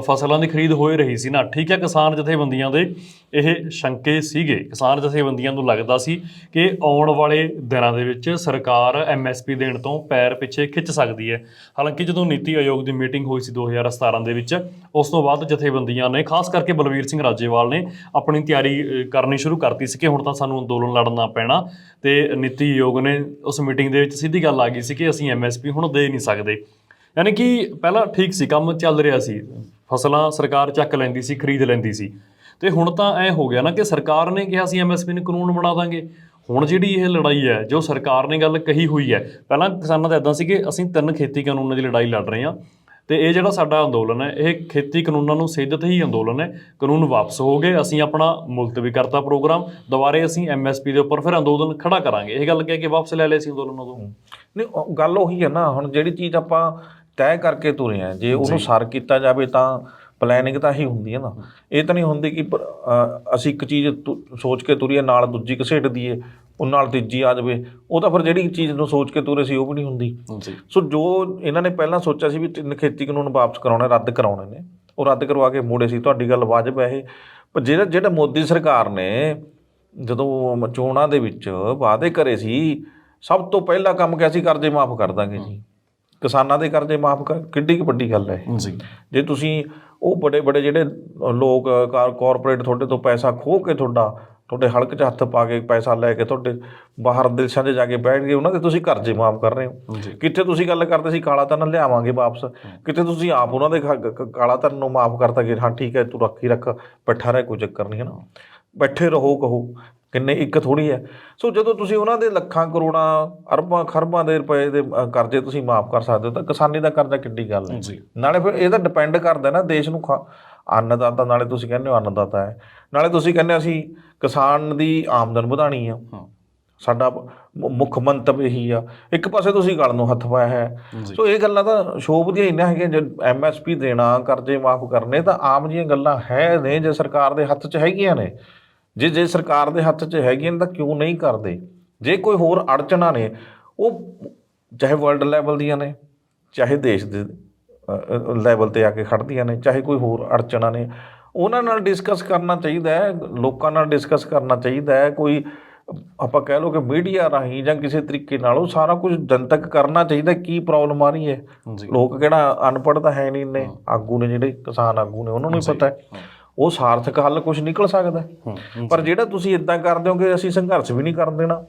ਫਸਲਾਂ ਦੀ ਖਰੀਦ ਹੋਏ ਰਹੀ ਸੀ ਨਾ। ਠੀਕ ਹੈ, ਕਿਸਾਨ ਜਥੇਬੰਦੀਆਂ ਦੇ ਇਹ ਸ਼ੰਕੇ ਸੀਗੇ। ਕਿਸਾਨ ਜਥੇਬੰਦੀਆਂ ਨੂੰ ਲੱਗਦਾ ਸੀ ਕਿ ਆਉਣ ਵਾਲੇ ਦਿਨਾਂ ਦੇ ਵਿੱਚ ਸਰਕਾਰ ਐਮਐਸਪੀ ਦੇਣ ਤੋਂ ਪੈਰ ਪਿੱਛੇ ਖਿੱਚ ਸਕਦੀ ਹੈ। ਹਾਲਾਂਕਿ ਜਦੋਂ ਨੀਤੀ ਆਯੋਗ ਦੀ ਮੀਟਿੰਗ ਹੋਈ ਸੀ 2017 ਦੇ ਵਿੱਚ, ਉਸ ਤੋਂ ਬਾਅਦ ਜਥੇਬੰਦੀਆਂ ਨੇ ਖਾਸ ਕਰਕੇ ਬਲਵੀਰ ਸਿੰਘ ਰਾਜੇਵਾਲ ਨੇ ਆਪਣੀ ਤਿਆਰੀ ਕਰਨੀ ਸ਼ੁਰੂ ਕਰਤੀ ਸੀ ਕਿ ਹੁਣ ਤਾਂ ਸਾਨੂੰ ਅੰਦੋਲਨ ਲੜਨਾ ਪੈਣਾ ਤੇ ਨੀਤੀ ਆਯੋਗ ਨੇ ਉਸ ਮੀਟਿੰਗ ਦੇ ਵਿੱਚ ਸਿੱਧੀ ਗੱਲ ਆ ਗਈ ਸੀ ਕਿ ਅਸੀਂ ਐਮਐਸਪੀ ਹੁਣ ਦੇ ਨਹੀਂ ਸਕਦੇ। ਯਾਨੀ ਕਿ ਪਹਿਲਾਂ ਠੀਕ ਸੀ, ਕੰਮ ਚੱਲ ਰਿਹਾ ਸੀ। ਫਸਲਾਂ ਸਰਕਾਰ ਚੱਕ ਲੈਂਦੀ ਸੀ, ਖਰੀਦ ਲੈਂਦੀ ਸੀ। ਤੇ ਹੁਣ ਤਾਂ ਐ ਹੋ ਗਿਆ ਨਾ ਕਿ ਸਰਕਾਰ ਨੇ ਕਿਹਾ ਸੀ ਐਮਐਸਪੀ ਨੂੰ ਕਾਨੂੰਨ ਬਣਾ ਦਾਂਗੇ। ਹੁਣ ਜਿਹੜੀ ਇਹ ਲੜਾਈ ਹੈ, ਜੋ ਸਰਕਾਰ ਨੇ ਗੱਲ ਕਹੀ ਹੋਈ ਹੈ, ਪਹਿਲਾਂ ਕਿਸਾਨਾਂ ਦਾ ਇਦਾਂ ਸੀ ਕਿ ਅਸੀਂ ਤਿੰਨ ਖੇਤੀ ਕਾਨੂੰਨਾਂ ਦੀ ਲੜਾਈ ਲੜ ਰਹੇ ਹਾਂ। ਤੇ ਇਹ ਜਿਹੜਾ ਸਾਡਾ ਅੰਦੋਲਨ ਹੈ ਇਹ ਖੇਤੀ ਕਾਨੂੰਨਾਂ ਨੂੰ ਸਿੱਧਤ ਹੀ ਅੰਦੋਲਨ ਹੈ। ਕਾਨੂੰਨ ਵਾਪਸ ਹੋ ਗਏ ਅਸੀਂ ਆਪਣਾ ਮੁਲਤਵੀ ਕਰਤਾ ਪ੍ਰੋਗਰਾਮ ਦੁਬਾਰੇ ਅਸੀਂ ਐਮਐਸਪੀ ਦੇ ਉੱਪਰ ਫਿਰ ਅੰਦੋਲਨ ਖੜਾ ਕਰਾਂਗੇ। ਇਹ ਗੱਲ ਕਹਿ ਕੇ ਵਾਪਸ ਲੈ ਲਿਆ ਸੀ ਅੰਦੋਲਨ ਉਦੋਂ। ਨਹੀਂ ਗੱਲ ਉਹੀ ਹੈ ਨਾ ਹੁਣ ਜਿਹੜੀ ਚੀਜ਼ ਆਪਾਂ ਤੈਅ ਕਰਕੇ ਤੁਰੇ ਆ ਜੇ ਉਹਨੂੰ ਸਰ ਕੀਤਾ ਜਾਵੇ ਤਾਂ ਪਲੈਨਿੰਗ ਤਾਂ ਹੀ ਹੁੰਦੀ ਹੈ ਨਾ। ਇਹ ਤਾਂ ਨਹੀਂ ਹੁੰਦੀ ਕਿ ਅਸੀਂ ਇੱਕ ਚੀਜ਼ ਸੋਚ ਕੇ ਤੁਰੀਏ ਨਾਲ ਦੂਜੀ ਘਸੇਟ ਦਈਏ। ਉਹ ਨਾਲ ਤੀਜੀ ਆ ਜਾਵੇ ਉਹ ਤਾਂ ਫਿਰ ਜਿਹੜੀ ਚੀਜ਼ ਨੂੰ ਸੋਚ ਕੇ ਤੁਰੇ ਸੀ ਉਹ ਵੀ ਨਹੀਂ ਹੁੰਦੀ। ਸੋ ਜੋ ਇਹਨਾਂ ਨੇ ਪਹਿਲਾਂ ਸੋਚਿਆ ਸੀ ਵੀ ਤਿੰਨ ਖੇਤੀ ਕਾਨੂੰਨ ਵਾਪਸ ਕਰਾਉਣੇ ਰੱਦ ਕਰਾਉਣੇ ਨੇ ਉਹ ਰੱਦ ਕਰਵਾ ਕੇ ਮੋੜੇ ਸੀ ਤੁਹਾਡੀ ਗੱਲ ਵਾਜਬ ਹੈ ਇਹ। ਪਰ ਜਿਹੜਾ ਜਿਹੜਾ ਮੋਦੀ ਸਰਕਾਰ ਨੇ ਜਦੋਂ ਚੋਣਾਂ ਦੇ ਵਿੱਚ ਵਾਅਦੇ ਕਰੇ ਸੀ ਸਭ ਤੋਂ ਪਹਿਲਾ ਕੰਮ ਕਿਹਾ ਸੀ? ਕਰਜ਼ੇ ਮਾਫ ਕਰ ਦਾਂਗੇ ਜੀ। ਕਿਸਾਨਾਂ ਦੇ ਕਰਜ਼ੇ ਮਾਫ ਕਰ ਕਿੱਡੀ ਕੁ ਵੱਡੀ ਗੱਲ ਹੈ ਜੇ। ਤੁਸੀਂ ਉਹ ਬੜੇ ਬੜੇ ਜਿਹੜੇ ਲੋਕ ਕਾਰਪੋਰੇਟ ਤੁਹਾਡੇ ਤੋਂ ਪੈਸਾ ਖੋਹ ਕੇ ਤੁਹਾਡਾ ਤੁਹਾਡੇ ਹਲਕ 'ਚ ਹੱਥ ਪਾ ਕੇ ਪੈਸਾ ਲੈ ਕੇ ਤੁਹਾਡੇ ਬਾਹਰ ਦੇਸ਼ਾਂ 'ਚ ਜਾ ਕੇ ਬੈਠ ਗਏ ਉਹਨਾਂ ਦੇ ਤੁਸੀਂ ਕਰਜ਼ੇ ਮਾਫ ਕਰ ਰਹੇ ਹੋ। ਕਿੱਥੇ ਤੁਸੀਂ ਗੱਲ ਕਰਦੇ ਸੀ ਕਾਲਾ ਧਨ ਲਿਆਵਾਂਗੇ ਵਾਪਸ। ਕਿੱਥੇ ਤੁਸੀਂ ਆਪ ਉਹਨਾਂ ਦੇ ਕਾਲਾ ਧਨ ਨੂੰ ਮਾਫ ਕਰਤਾ ਕਿ ਹਾਂ ਠੀਕ ਹੈ ਤੂੰ ਰੱਖੀ ਰੱਖ ਬੈਠਾ ਰਹਿ ਕੋਈ ਚੱਕਰ ਨਹੀਂ ਹੈ ਨਾ? ਬੈਠੇ ਰਹੋ ਕਹੋ ਕਿੰਨੇ ਇੱਕ ਥੋੜੀ ਹੈ। ਸੋ ਜਦੋਂ ਤੁਸੀਂ ਉਹਨਾਂ ਦੇ ਲੱਖਾਂ ਕਰੋੜਾਂ ਅਰਬਾਂ ਖਰਬਾਂ ਦੇ ਰੁਪਏ ਦੇ ਕਰਜ਼ੇ ਤੁਸੀਂ ਮਾਫ ਕਰ ਸਕਦੇ ਹੋ ਤਾਂ ਕਿਸਾਨੀ ਦਾ ਕਰਜ਼ਾ ਕਿੱਡੀ ਗੱਲ ਹੈ। ਨਾਲੇ ਫਿਰ ਇਹ ਤਾਂ ਡਿਪੈਂਡ ਕਰਦਾ ਨਾ ਦੇਸ਼ ਨੂੰ ਅੰਨਦਾਤਾ ਨਾਲੇ ਤੁਸੀਂ ਕਹਿੰਦੇ ਹੋ ਅੰਨਦਾਤਾ ਹੈ। ਨਾਲੇ ਤੁਸੀਂ ਕਹਿੰਦੇ ਅਸੀਂ ਕਿਸਾਨ ਦੀ ਆਮਦਨ ਵਧਾਣੀ ਆ। ਸਾਡਾ ਮੁੱਖ ਮੰਤਵ ਇਹੀ ਆ। ਇੱਕ ਪਾਸੇ ਤੁਸੀਂ ਗਲ ਨੂੰ ਹੱਥ ਪਾਇਆ ਹੈ। ਸੋ ਇਹ ਗੱਲਾਂ ਤਾਂ ਸ਼ੋਭ ਦੀਆਂ ਇੰਨਾ ਹੈਗੀਆਂ। ਜੇ ਐਮਐਸਪੀ ਦੇਣਾ ਕਰਜ਼ੇ ਮਾਫ ਕਰਨੇ ਤਾਂ ਆਮ ਜੀਆਂ ਗੱਲਾਂ ਹੈ ਨੇ ਜੇ ਸਰਕਾਰ ਦੇ ਹੱਥ 'ਚ ਹੈਗੀਆਂ ਨੇ। ਜੇ ਜੇ ਸਰਕਾਰ ਦੇ ਹੱਥ 'ਚ ਹੈਗੀਆਂ ਨੇ ਤਾਂ ਕਿਉਂ ਨਹੀਂ ਕਰਦੇ? ਜੇ ਕੋਈ ਹੋਰ ਅੜਚਣਾ ਨੇ ਉਹ ਚਾਹੇ ਵਰਲਡ ਲੈਵਲ ਦੀਆਂ ਨੇ ਚਾਹੇ ਦੇਸ਼ ਦੇ ਲੈਵਲ ਤੇ ਆ ਕੇ ਖੜਦੀਆਂ ਨੇ ਚਾਹੇ ਕੋਈ ਹੋਰ ਅੜਚਣਾ ਨੇ। ਉਹਨਾਂ ਨਾਲ ਡਿਸਕਸ ਕਰਨਾ ਚਾਹੀਦਾ ਹੈ ਲੋਕਾਂ ਨਾਲ ਡਿਸਕਸ ਕਰਨਾ ਚਾਹੀਦਾ ਹੈ। ਕੋਈ ਆਪਾਂ ਕਹਿ ਲਓ ਕਿ ਮੀਡੀਆ ਰਾਹੀਂ ਜਾਂ ਕਿਸੇ ਤਰੀਕੇ ਨਾਲ ਉਹ ਸਾਰਾ ਕੁਝ ਜਨਤਕ ਕਰਨਾ ਚਾਹੀਦਾ ਕੀ ਪ੍ਰੋਬਲਮ ਆ ਰਹੀ ਹੈ। ਲੋਕ ਕਿਹੜਾ ਅਨਪੜ੍ਹ ਤਾਂ ਹੈ ਨਹੀਂ ਨੇ ਆਗੂ ਨੇ ਜਿਹੜੇ ਕਿਸਾਨ ਆਗੂ ਨੇ ਉਹਨਾਂ ਨੂੰ ਹੀ ਪਤਾ ਹੈ। ਉਹ ਸਾਰਥਕ ਹੱਲ ਕੁਝ ਨਿਕਲ ਸਕਦਾ ਪਰ ਜਿਹੜਾ ਤੁਸੀਂ ਇਦਾਂ ਕਰਦੇ ਹੋ ਕਿ ਅਸੀਂ ਸੰਘਰਸ਼ ਵੀ ਨਹੀਂ ਕਰਨ ਦੇਣਾ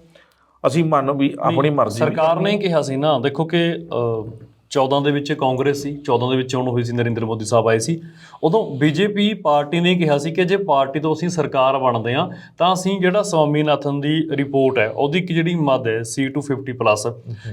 ਅਸੀਂ ਮੰਨ ਵੀ ਆਪਣੀ ਮਰਜ਼ੀ ਸਰਕਾਰ ਨੇ ਕਿਹਾ ਸੀ ਨਾ ਦੇਖੋ ਕਿ 14 ਦੇ ਵਿੱਚ ਕਾਂਗਰਸ ਸੀ 14 ਦੇ ਵਿੱਚ ਚੋਣ ਹੋਈ ਸੀ ਨਰਿੰਦਰ ਮੋਦੀ ਸਾਹਿਬ ਆਏ ਸੀ। ਉਦੋਂ ਬੀਜੇਪੀ ਪਾਰਟੀ ਨੇ ਕਿਹਾ ਸੀ ਕਿ ਜੇ ਪਾਰਟੀ ਤੋਂ ਅਸੀਂ ਸਰਕਾਰ ਬਣਦੇ ਆ ਤਾਂ ਅਸੀਂ ਜਿਹੜਾ ਸਵਾਮੀਨਾਥਨ ਦੀ ਰਿਪੋਰਟ ਹੈ ਉਹਦੀ ਇੱਕ ਜਿਹੜੀ ਮੱਦ ਹੈ C250 ਪਲੱਸ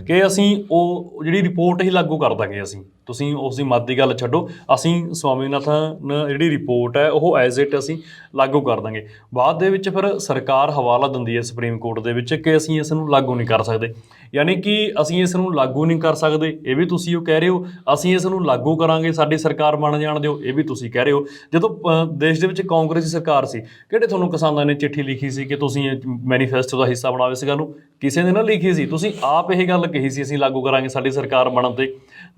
ਕਿ ਅਸੀਂ ਉਹ ਜਿਹੜੀ ਰਿਪੋਰਟ ਹੀ ਲਾਗੂ ਕਰ ਦਾਂਗੇ ਅਸੀਂ। ਤੁਸੀਂ ਉਸ ਦੀ ਮੱਦ ਦੀ ਗੱਲ ਛੱਡੋ ਅਸੀਂ ਸਵਾਮੀਨਾਥਨ ਜਿਹੜੀ ਰਿਪੋਰਟ ਹੈ ਉਹ ਐਜ਼ ਇਟ ਅਸੀਂ ਲਾਗੂ ਕਰ ਦਾਂਗੇ। ਬਾਅਦ ਦੇ ਵਿੱਚ ਫਿਰ ਸਰਕਾਰ ਹਵਾਲਾ ਦਿੰਦੀ ਹੈ ਸੁਪਰੀਮ ਕੋਰਟ ਦੇ ਵਿੱਚ ਕਿ ਅਸੀਂ ਇਸ ਨੂੰ ਲਾਗੂ ਨਹੀਂ ਕਰ ਸਕਦੇ। ਯਾਨੀ ਕਿ ਅਸੀਂ ਇਸ ਨੂੰ ਲਾਗੂ ਨਹੀਂ ਕਰ ਸਕਦੇ, ਇਹ ਵੀ ਤੁਸੀਂ ਉਹ ਕਹਿ ਰਹੇ ਹੋ, ਅਸੀਂ ਇਸ ਨੂੰ ਲਾਗੂ ਕਰਾਂਗੇ, ਸਾਡੀ ਸਰਕਾਰ ਬਣ ਜਾਣ ਦਿਓ, ਇਹ ਵੀ ਤੁਸੀਂ ਕਹਿ ਰਹੇ ਹੋ। ਜਦੋਂ ਦੇਸ਼ ਦੇ ਵਿੱਚ ਕਾਂਗਰਸੀ ਸਰਕਾਰ ਸੀ, ਕਿਹੜੇ ਤੁਹਾਨੂੰ ਕਿਸਾਨਾਂ ਨੇ ਚਿੱਠੀ ਲਿਖੀ ਸੀ ਕਿ ਤੁਸੀਂ ਮੈਨੀਫੈਸਟੋ ਦਾ ਹਿੱਸਾ ਬਣਾਓ ਇਸ ਗੱਲ ਨੂੰ? ਕਿਸੇ ਨੇ ਨਾ ਲਿਖੀ ਸੀ। ਤੁਸੀਂ ਆਪ ਇਹ ਗੱਲ ਕਹੀ ਸੀ, ਅਸੀਂ ਲਾਗੂ ਕਰਾਂਗੇ, ਸਾਡੀ ਸਰਕਾਰ ਬਣਨ ਤੇ।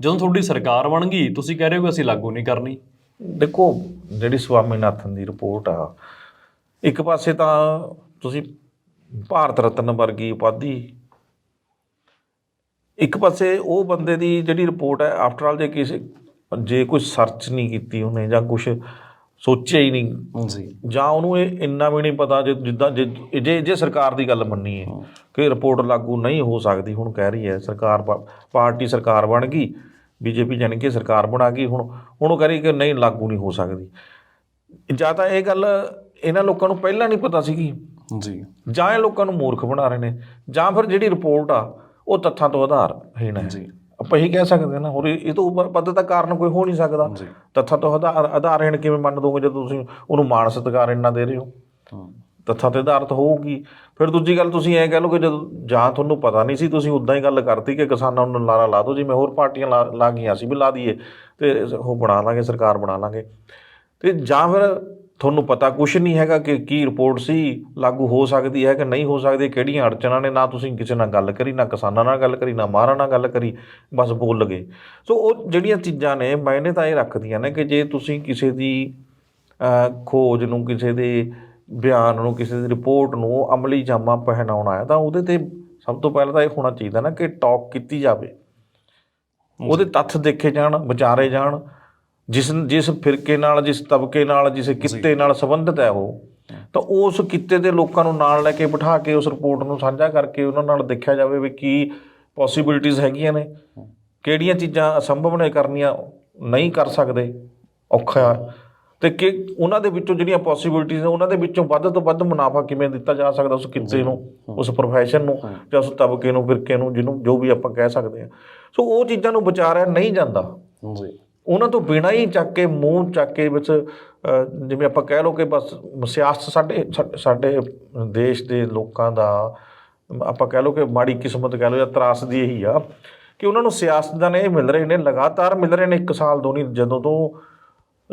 ਜਦੋਂ ਤੁਹਾਡੀ ਸਰਕਾਰ ਬਣ ਗਈ, ਤੁਸੀਂ ਕਹਿ ਰਹੇ ਹੋ ਕਿ ਅਸੀਂ ਲਾਗੂ ਨਹੀਂ ਕਰਨੀ। ਦੇਖੋ, ਜਿਹੜੀ ਸਵਾਮੀਨਾਥਨ ਦੀ ਰਿਪੋਰਟ ਆ, ਇੱਕ ਪਾਸੇ ਤਾਂ ਤੁਸੀਂ ਭਾਰਤ ਰਤਨ ਵਰਗੀ ਉਪਾਧੀ ਇੱਕ ਪਾਸੇ ਉਹ ਬੰਦੇ ਦੀ ਜਿਹੜੀ ਰਿਪੋਰਟ ਹੈ ਆਫਟਰ ਆਲ ਜੇ ਕਿਸੇ ਜੇ ਕੋਈ ਸਰਚ ਨਹੀਂ ਕੀਤੀ ਉਹਨੇ ਜਾਂ ਕੁਝ ਸੋਚਿਆ ਹੀ ਨਹੀਂ ਜੀ ਜਾਂ ਉਹਨੂੰ ਇਹ ਇੰਨਾ ਵੀ ਨਹੀਂ ਪਤਾ ਜੇ ਜਿੱਦਾਂ ਜੇ ਜੇ ਜੇ ਸਰਕਾਰ ਦੀ ਗੱਲ ਮੰਨੀਏ ਕਿ ਰਿਪੋਰਟ ਲਾਗੂ ਨਹੀਂ ਹੋ ਸਕਦੀ ਹੁਣ ਕਹਿ ਰਹੀ ਹੈ ਸਰਕਾਰ ਪਾ- ਪਾਰਟੀ ਸਰਕਾਰ ਬਣ ਗਈ ਬੀਜੇਪੀ ਜਾਣੀ ਕਿ ਸਰਕਾਰ ਬਣਾ ਗਈ ਹੁਣ ਹੁਣ ਉਹ ਕਹਿ ਰਹੀ ਕਿ ਨਹੀਂ ਲਾਗੂ ਨਹੀਂ ਹੋ ਸਕਦੀ। ਜਾਂ ਤਾਂ ਇਹ ਗੱਲ ਇਹਨਾਂ ਲੋਕਾਂ ਨੂੰ ਪਹਿਲਾਂ ਨਹੀਂ ਪਤਾ ਸੀਗੀ। ਜੀ ਜਾਂ ਇਹ ਲੋਕਾਂ ਨੂੰ ਮੂਰਖ ਬਣਾ ਰਹੇ ਨੇ ਜਾਂ ਫਿਰ ਜਿਹੜੀ ਰਿਪੋਰਟ ਆ ਉਹ ਤੱਥਾਂ ਤੋਂ ਆਧਾਰਹੀਣ ਹੈ। ਜੀ। ਆਪਾਂ ਇਹੀ ਕਹਿ ਸਕਦੇ ਹਾਂ ਨਾ ਹੋਰ ਇਹ ਤੋਂ ਉੱਪਰ ਪੱਦ ਦਾ ਕਾਰਨ ਕੋਈ ਹੋ ਨਹੀਂ ਸਕਦਾ। ਤੱਥਾਂ ਤੋਂ ਆਧਾਰ ਆਧਾਰਹੀਣ ਕਿਵੇਂ ਮੰਨ ਦੋਗੇ ਜਦੋਂ ਤੁਸੀਂ ਉਹਨੂੰ ਮਾਣ ਸਤਿਕਾਰ ਇੰਨਾ ਦੇ ਰਹੇ ਹੋ? ਤੱਥਾਂ ਤੇ ਆਧਾਰਿਤ ਹੋਊਗੀ। ਫਿਰ ਦੂਜੀ ਗੱਲ ਤੁਸੀਂ ਐਂ ਕਹਿ ਲਓ ਕਿ ਜਦੋਂ ਜਾਂ ਤੁਹਾਨੂੰ ਪਤਾ ਨਹੀਂ ਸੀ ਤੁਸੀਂ ਉਦਾਂ ਹੀ ਗੱਲ ਕਰਤੀ ਕਿ ਕਿਸਾਨਾਂ ਨੂੰ ਲਾਰਾ ਲਾ ਦਿਓ ਜਿਵੇਂ ਹੋਰ ਪਾਰਟੀਆਂ ਲਾ ਲਾ ਗਈਆਂ ਸੀ ਵੀ ਲਾ ਦਈਏ ਤੇ ਉਹ ਬਣਾ ਲਾਂਗੇ ਸਰਕਾਰ ਬਣਾ ਲਾਂਗੇ। ਤੇ ਜਾਂ ਫਿਰ ਤੁਹਾਨੂੰ ਪਤਾ ਕੁਝ ਨਹੀਂ ਹੈਗਾ ਕਿ ਕੀ ਰਿਪੋਰਟ ਸੀ, ਲਾਗੂ ਹੋ ਸਕਦੀ ਹੈ ਕਿ ਨਹੀਂ ਹੋ ਸਕਦੀ, ਕਿਹੜੀਆਂ ਅੜਚਨਾਂ ਨੇ, ਨਾ ਤੁਸੀਂ ਕਿਸੇ ਨਾਲ ਗੱਲ ਕਰੀ, ਨਾ ਕਿਸਾਨਾਂ ਨਾਲ ਗੱਲ ਕਰੀ, ਨਾ ਮਾਰਾਂ ਨਾਲ ਗੱਲ ਕਰੀ, ਬਸ ਬੋਲ ਗਏ। ਸੋ ਉਹ ਜਿਹੜੀਆਂ ਚੀਜ਼ਾਂ ਨੇ ਮਾਇਨੇ ਤਾਂ ਇਹ ਰੱਖਦੀਆਂ ਨੇ ਕਿ ਜੇ ਤੁਸੀਂ ਕਿਸੇ ਦੀ ਖੋਜ ਨੂੰ, ਕਿਸੇ ਦੇ ਬਿਆਨ ਨੂੰ, ਕਿਸੇ ਦੀ ਰਿਪੋਰਟ ਨੂੰ ਅਮਲੀ ਜਾਮਾ ਪਹਿਨਾਉਣਾ ਹੈ, ਤਾਂ ਉਹਦੇ ਤੇ ਸਭ ਤੋਂ ਪਹਿਲਾਂ ਤਾਂ ਇਹ ਹੋਣਾ ਚਾਹੀਦਾ ਨਾ ਕਿ ਟਾਕ ਕੀਤੀ ਜਾਵੇ। ਉਹਦੇ ਤੱਥ ਦੇਖੇ ਜਾਣ, ਵਿਚਾਰੇ ਜਾਣ ਜਿਸ ਜਿਸ ਫਿਰਕੇ ਨਾਲ ਜਿਸ ਤਬਕੇ ਨਾਲ ਜਿਸ ਕਿੱਤੇ ਨਾਲ ਸੰਬੰਧਿਤ ਹੈ ਉਹ ਤਾਂ ਉਸ ਕਿੱਤੇ ਦੇ ਲੋਕਾਂ ਨੂੰ ਨਾਲ ਲੈ ਕੇ ਬਿਠਾ ਕੇ ਉਸ ਰਿਪੋਰਟ ਨੂੰ ਸਾਂਝਾ ਕਰਕੇ ਉਹਨਾਂ ਨਾਲ ਦੇਖਿਆ ਜਾਵੇ ਵੀ ਕੀ ਪੋਸਿਬਿਲਿਟੀਆਂ ਹੈਗੀਆਂ ਨੇ ਕਿਹੜੀਆਂ ਚੀਜ਼ਾਂ ਅਸੰਭਵ ਨੇ ਕਰਨੀਆਂ ਨਹੀਂ ਕਰ ਸਕਦੇ ਔਖਾ। ਤੇ ਕਿ ਉਹਨਾਂ ਦੇ ਵਿੱਚੋਂ ਜਿਹੜੀਆਂ ਪੋਸਿਬਿਲਿਟੀਆਂ ਨੇ ਉਹਨਾਂ ਦੇ ਵਿੱਚੋਂ ਵੱਧ ਤੋਂ ਵੱਧ ਮੁਨਾਫਾ ਕਿਵੇਂ ਦਿੱਤਾ ਜਾ ਸਕਦਾ ਉਸ ਕਿੱਤੇ ਨੂੰ ਉਸ ਪ੍ਰੋਫੈਸ਼ਨ ਨੂੰ ਜਾਂ ਉਸ ਤਬਕੇ ਨੂੰ ਫਿਰਕੇ ਨੂੰ ਜਿਹਨੂੰ ਜੋ ਵੀ ਆਪਾਂ ਕਹਿ ਸਕਦੇ ਹਾਂ। ਸੋ ਉਹ ਚੀਜ਼ਾਂ ਨੂੰ ਵਿਚਾਰਿਆ ਨਹੀਂ ਜਾਂਦਾ। ਜੀ। ਉਹਨਾਂ ਤੋਂ ਬਿਨਾਂ ਹੀ ਚੱਕ ਕੇ ਮੂੰਹ ਚੱਕ ਕੇ ਵਿੱਚ ਜਿਵੇਂ ਆਪਾਂ ਕਹਿ ਲਓ ਕਿ ਬਸ ਸਿਆਸਤ ਸਾਡੇ ਸਾਡੇ ਦੇਸ਼ ਦੇ ਲੋਕਾਂ ਦਾ ਆਪਾਂ ਕਹਿ ਲਓ ਕਿ ਮਾੜੀ ਕਿਸਮਤ ਕਹਿ ਲਓ ਜਾਂ ਤਰਾਸਦੀ ਇਹੀ ਆ ਕਿ ਉਹਨਾਂ ਨੂੰ ਸਿਆਸਤਦਾਨ ਇਹ ਮਿਲ ਰਹੇ ਨੇ ਲਗਾਤਾਰ ਮਿਲ ਰਹੇ ਨੇ ਇੱਕ ਸਾਲ ਦੋ ਨਹੀਂ ਜਦੋਂ ਤੋਂ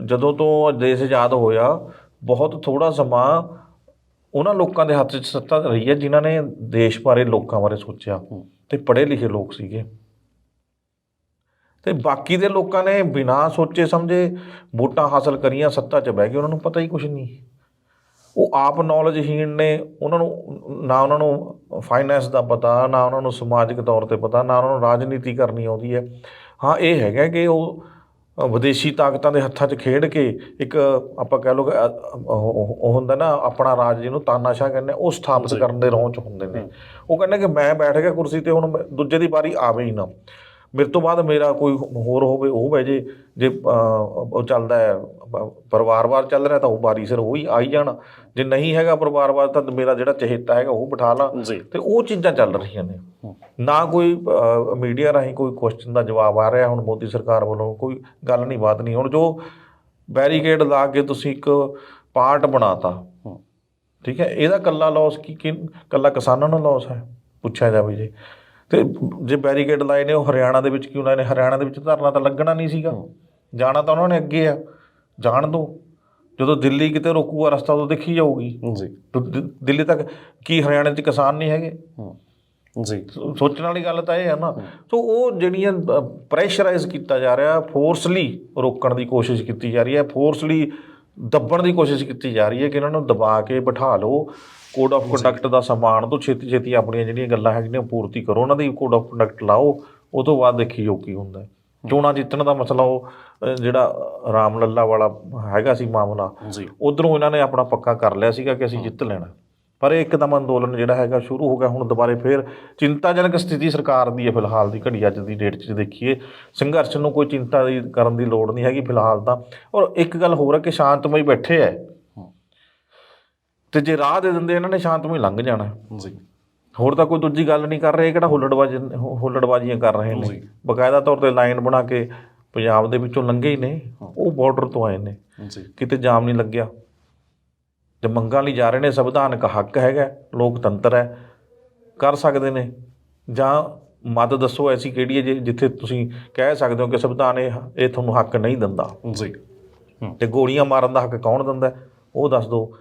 ਜਦੋਂ ਤੋਂ ਦੇਸ਼ ਆਜ਼ਾਦ ਹੋਇਆ ਬਹੁਤ ਥੋੜਾ ਸਮਾਂ ਉਹਨਾਂ ਲੋਕਾਂ ਦੇ ਹੱਥ 'ਚ ਸੱਤਾ ਰਹੀ ਹੈ ਜਿਨ੍ਹਾਂ ਨੇ ਦੇਸ਼ ਬਾਰੇ ਲੋਕਾਂ ਬਾਰੇ ਸੋਚਿਆ ਤੇ ਪੜ੍ਹੇ ਲਿਖੇ ਲੋਕ ਸੀਗੇ। ਤੇ ਬਾਕੀ ਦੇ ਲੋਕਾਂ ਨੇ ਬਿਨਾਂ ਸੋਚੇ ਸਮਝੇ ਵੋਟਾਂ ਹਾਸਲ ਕਰੀਆਂ ਸੱਤਾ 'ਚ ਬਹਿ ਗਏ ਉਹਨਾਂ ਨੂੰ ਪਤਾ ਹੀ ਕੁਝ ਨਹੀਂ। ਉਹ ਆਪ ਨੌਲੇਜਹੀਣ ਨੇ ਉਹਨਾਂ ਨੂੰ ਨਾ ਉਹਨਾਂ ਨੂੰ ਫਾਈਨੈਂਸ ਦਾ ਪਤਾ ਨਾ ਉਹਨਾਂ ਨੂੰ ਸਮਾਜਿਕ ਤੌਰ ਤੇ ਪਤਾ ਨਾ ਉਹਨਾਂ ਨੂੰ ਰਾਜਨੀਤੀ ਕਰਨੀ ਆਉਂਦੀ ਹੈ। ਹਾਂ ਇਹ ਹੈਗਾ ਕਿ ਉਹ ਵਿਦੇਸ਼ੀ ਤਾਕਤਾਂ ਦੇ ਹੱਥਾਂ 'ਚ ਖੇਡ ਕੇ ਇੱਕ ਆਪਾਂ ਕਹਿ ਅ, ਉਹ ਹੁੰਦਾ ਨਾ ਆਪਣਾ ਰਾਜ ਜਿਹਨੂੰ ਤਾਨਾਸ਼ਾਹ ਕਹਿੰਦੇ ਉਹ ਸਥਾਪਿਤ ਕਰਨ ਦੇ ਰੌਂ 'ਚ ਹੁੰਦੇ ਨੇ। ਉਹ ਕਹਿੰਦੇ ਕਿ ਮੈਂ ਬੈਠ ਗਿਆ ਕੁਰਸੀ ਤੇ ਹੁਣ ਦੂਜੇ ਦੀ ਵਾਰੀ ਆਵੇ ਹੀ ਨਾ। ਮੇਰੇ ਤੋਂ ਬਾਅਦ ਮੇਰਾ ਕੋਈ ਹੋਰ ਹੋਵੇ ਉਹ ਬਹਿ ਜੇ। ਜੇ ਉਹ ਚੱਲਦਾ ਹੈ ਪਰਿਵਾਰਵਾਰ ਚੱਲ ਰਿਹਾ ਤਾਂ ਉਹ ਵਾਰੀ ਸਿਰ ਉਹ ਹੀ ਆਈ ਜਾਣ। ਜੇ ਨਹੀਂ ਹੈਗਾ ਪਰਿਵਾਰਵਾਰ ਤਾਂ ਮੇਰਾ ਜਿਹੜਾ ਚਹੇਤਾ ਹੈਗਾ ਉਹ ਬਿਠਾ ਲਾਂ। ਤੇ ਉਹ ਚੀਜ਼ਾਂ ਚੱਲ ਰਹੀਆਂ ਨੇ। ਨਾ ਕੋਈ ਮੀਡੀਆ ਰਾਹੀਂ ਕੋਈ ਕੁਐਸਚਨ ਦਾ ਜਵਾਬ ਆ ਰਿਹਾ ਹੁਣ ਮੋਦੀ ਸਰਕਾਰ ਵੱਲੋਂ ਕੋਈ ਗੱਲ ਨਹੀਂ ਬਾਤ ਨਹੀਂ। ਹੁਣ ਜੋ ਬੈਰੀਕੇਡ ਲਾ ਕੇ ਤੁਸੀਂ ਇੱਕ ਪਾਰਟ ਬਣਾਤਾ। ਠੀਕ ਹੈ? ਇਹਦਾ ਕੱਲਾ ਲਾਸ ਕੀ ਕੱਲਾ ਕਿਸਾਨਾਂ ਨੂੰ ਲਾਸ ਹੈ? ਪੁੱਛਿਆ ਜਾਵੇ ਜੇ। ਤੇ ਜੇ ਬੈਰੀਕੇਡ ਲਾਏ ਨੇ ਉਹ ਹਰਿਆਣਾ ਦੇ ਵਿੱਚ ਕਿਉਂ ਲਾਏ ਨੇ ਹਰਿਆਣਾ ਦੇ ਵਿੱਚ ਧਰਨਾ ਤਾਂ ਲੱਗਣਾ ਨਹੀਂ ਸੀਗਾ। ਜਾਣਾ ਤਾਂ ਉਹਨਾਂ ਨੇ ਅੱਗੇ ਆ। ਜਾਣ ਦੋ। ਜਦੋਂ ਦਿੱਲੀ ਕਿਤੇ ਰੋਕੂਗਾ ਰਸਤਾ ਉਦੋਂ ਦੇਖੀ ਜਾਊਗੀ। ਜੀ। ਦਿੱਲੀ ਤੱਕ ਕੀ ਹਰਿਆਣੇ 'ਚ ਕਿਸਾਨ ਨਹੀਂ ਹੈਗੇ? ਜੀ। ਸੋਚਣ ਵਾਲੀ ਗੱਲ ਤਾਂ ਇਹ ਹੈ ਨਾ। ਸੋ ਉਹ ਜਿਹੜੀਆਂ ਪ੍ਰੈਸ਼ਰਾਈਜ਼ ਕੀਤਾ ਜਾ ਰਿਹਾ ਫੋਰਸਲੀ ਰੋਕਣ ਦੀ ਕੋਸ਼ਿਸ਼ ਕੀਤੀ ਜਾ ਰਹੀ ਹੈ। ਫੋਰਸਲੀ ਦੱਬਣ ਦੀ ਕੋਸ਼ਿਸ਼ ਕੀਤੀ ਜਾ ਰਹੀ ਹੈ ਕਿ ਇਹਨਾਂ ਨੂੰ ਦਬਾ ਕੇ ਬਿਠਾ ਲਓ। ਕੋਡ ਆਫ ਕੰਡਕਟ ਦਾ ਸਮਾਨ ਤੋਂ ਛੇਤੀ ਛੇਤੀ ਆਪਣੀਆਂ ਜਿਹੜੀਆਂ ਗੱਲਾਂ ਹੈਗੀਆਂ ਪੂਰਤੀ ਕਰੋ। ਉਹਨਾਂ ਦੀ ਕੋਡ ਆਫ ਕੰਡਕਟ ਲਾਓ। ਉਹ ਤੋਂ ਬਾਅਦ ਦੇਖੀ ਜੋ ਕੀ ਹੁੰਦਾ। ਚੋਣਾਂ ਜਿੱਤਣ ਦਾ ਮਸਲਾ ਉਹ ਜਿਹੜਾ ਰਾਮ ਲੱਲਾ ਵਾਲਾ ਹੈਗਾ ਸੀ ਮਾਮਲਾ ਉਧਰੋਂ ਇਹਨਾਂ ਨੇ ਆਪਣਾ ਪੱਕਾ ਕਰ ਲਿਆ ਸੀਗਾ ਕਿ ਅਸੀਂ ਜਿੱਤ ਲੈਣਾ। ਪਰ ਇਹ ਇੱਕਦਮ ਅੰਦੋਲਨ ਜਿਹੜਾ ਹੈਗਾ ਸ਼ੁਰੂ ਹੋ ਗਿਆ। ਹੁਣ ਦੁਬਾਰੇ ਫੇਰ ਚਿੰਤਾਜਨਕ ਸਥਿਤੀ ਸਰਕਾਰ ਦੀ ਹੈ ਫਿਲਹਾਲ ਦੀ ਘੜੀ ਅੱਜ ਦੀ ਡੇਟ 'ਚ ਦੇਖੀਏ। ਸੰਘਰਸ਼ ਨੂੰ ਕੋਈ ਚਿੰਤਾ ਦੀ ਕਰਨ ਦੀ ਲੋੜ ਨਹੀਂ ਹੈਗੀ ਫਿਲਹਾਲ ਤਾਂ। ਔਰ ਇੱਕ ਗੱਲ ਹੋਰ ਹੈ ਕਿ ਸ਼ਾਂਤਮਈ ਬੈਠੇ ਹੈ ਤੇ ਜੇ ਰਾਹ ਦੇ ਦਿੰਦੇ ਇਹਨਾਂ ਨੇ ਸ਼ਾਂਤਮਈ ਲੰਘ ਜਾਣਾ। ਜੀ। ਹੋਰ ਤਾਂ ਕੋਈ ਦੂਜੀ ਗੱਲ ਨਹੀਂ ਕਰ ਰਹੇ ਕਿਹੜਾ ਹੁੱਲੜਬਾਜ਼ੀ ਹੁੱਲੜਬਾਜ਼ੀਆਂ ਕਰ ਰਹੇ ਨੇ। ਬਕਾਇਦਾ ਤੌਰ ਤੇ ਲਾਈਨ ਬਣਾ ਕੇ ਪੰਜਾਬ ਦੇ ਵਿੱਚੋਂ ਲੰਘੇ ਹੀ ਨੇ। ਉਹ ਬਾਰਡਰ ਤੋਂ ਆਏ ਨੇ। ਜੀ। ਕਿਤੇ ਜਾਮ ਨਹੀਂ ਲੱਗਿਆ। ਜੇ ਮੰਗਾਂ ਲਈ ਜਾ ਰਹੇ ਨੇ ਸੰਵਿਧਾਨਕ ਹੱਕ ਹੈਗਾ ਲੋਕਤੰਤਰ ਹੈ ਕਰ ਸਕਦੇ ਨੇ। ਜਾਂ ਮਤ ਦੱਸੋ ਐਸੀ ਕਿਹੜੀ ਹੈ ਜਿੱਥੇ ਤੁਸੀਂ ਕਹਿ ਸਕਦੇ ਹੋ ਕਿ ਸੰਵਿਧਾਨ ਇਹ ਇਹ ਤੁਹਾਨੂੰ ਹੱਕ ਨਹੀਂ ਦਿੰਦਾ। ਜੀ। ਤੇ ਗੋਲੀਆਂ ਮਾਰਨ ਦਾ ਹੱਕ ਕੌਣ ਦਿੰਦਾ? ਉਹ ਦੱਸ ਦਿਓ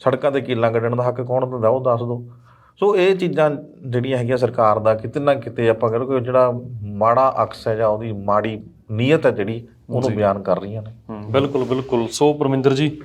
ਸੜਕਾਂ ਤੇ ਕੀਲਾਂ ਕੱਢਣ ਦਾ ਹੱਕ ਕੌਣ ਦਿੰਦਾ? ਉਹ ਦੱਸ ਦਿਓ ਸੋ ਇਹ ਚੀਜ਼ਾਂ ਜਿਹੜੀਆਂ ਹੈਗੀਆਂ ਸਰਕਾਰ ਦਾ ਕਿਤੇ ਨਾ ਕਿਤੇ ਆਪਾਂ ਕਹਿੰਦੇ ਕਿ ਜਿਹੜਾ ਮਾੜਾ ਅਕਸ ਹੈ ਜਾਂ ਉਹਦੀ ਮਾੜੀ ਨੀਅਤ ਹੈ ਜਿਹੜੀ ਉਹਨੂੰ ਬਿਆਨ ਕਰ ਰਹੀਆਂ ਨੇ। ਬਿਲਕੁਲ ਬਿਲਕੁਲ। ਸੋ ਪਰਮਿੰਦਰ ਜੀ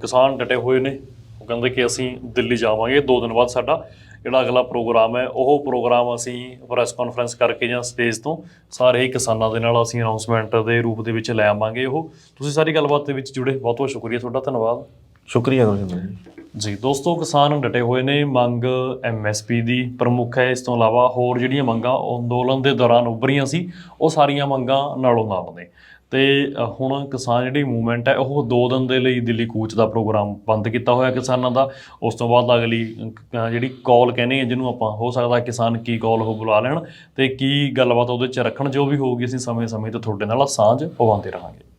ਕਿਸਾਨ ਡਟੇ ਹੋਏ ਨੇ। ਉਹ ਕਹਿੰਦੇ ਕਿ ਅਸੀਂ ਦਿੱਲੀ ਜਾਵਾਂਗੇ ਦੋ ਦਿਨ ਬਾਅਦ ਸਾਡਾ ਜਿਹੜਾ ਅਗਲਾ ਪ੍ਰੋਗਰਾਮ ਹੈ ਉਹ ਪ੍ਰੋਗਰਾਮ ਅਸੀਂ ਪ੍ਰੈਸ ਕਾਨਫਰੰਸ ਕਰਕੇ ਜਾਂ ਸਟੇਜ ਤੋਂ ਸਾਰੇ ਹੀ ਕਿਸਾਨਾਂ ਦੇ ਨਾਲ ਅਸੀਂ ਅਨਾਉਂਸਮੈਂਟ ਦੇ ਰੂਪ ਦੇ ਵਿੱਚ ਲੈ ਆਵਾਂਗੇ ਉਹ। ਤੁਸੀਂ ਸਾਰੀ ਗੱਲਬਾਤ ਦੇ ਵਿੱਚ ਜੁੜੇ ਬਹੁਤ ਬਹੁਤ ਸ਼ੁਕਰੀਆ ਤੁਹਾਡਾ ਧੰਨਵਾਦ। ਸ਼ੁਕਰੀਆ ਗੁਰਜਿੰਦਰ ਜੀ। ਜੀ ਦੋਸਤੋ ਕਿਸਾਨ ਡਟੇ ਹੋਏ ਨੇ ਮੰਗ ਐਮਐਸਪੀ ਦੀ ਪ੍ਰਮੁੱਖ ਹੈ। ਇਸ ਤੋਂ ਇਲਾਵਾ ਹੋਰ ਜਿਹੜੀਆਂ ਮੰਗਾਂ ਅੰਦੋਲਨ ਦੇ ਦੌਰਾਨ ਉੱਭਰੀਆਂ ਸੀ ਉਹ ਸਾਰੀਆਂ ਮੰਗਾਂ ਨਾਲੋਂ ਨਾਲ ਨੇ। ਤੇ ਹੁਣ ਕਿਸਾਨ ਜਿਹੜੀ ਮੂਵਮੈਂਟ ਹੈ, ਉਹ ਦੋ ਦਿਨ ਦੇ ਲਈ ਦਿੱਲੀ ਕੂਚ ਦਾ ਪ੍ਰੋਗਰਾਮ ਬੰਦ ਕੀਤਾ ਹੋਇਆ ਕਿਸਾਨਾਂ ਦਾ। ਉਸ ਤੋਂ ਬਾਅਦ ਅਗਲੀ ਜਿਹੜੀ ਕਾਲ ਕਹਿੰਦੇ ਆ, ਜਿਹਨੂੰ ਆਪਾਂ, ਹੋ ਸਕਦਾ ਕਿਸਾਨ ਕੀ ਕਾਲ ਉਹ ਬੁਲਾ ਲੈਣ ਤੇ ਕੀ ਗੱਲਬਾਤ ਉਹਦੇ ਚ ਰੱਖਣ, ਜੋ ਵੀ ਹੋਊਗੀ, ਅਸੀਂ ਸਮੇਂ-ਸਮੇਂ ਤੇ ਤੁਹਾਡੇ ਨਾਲ ਸਾਂਝ ਪਵਾਉਂਦੇ ਰਹਾਂਗੇ।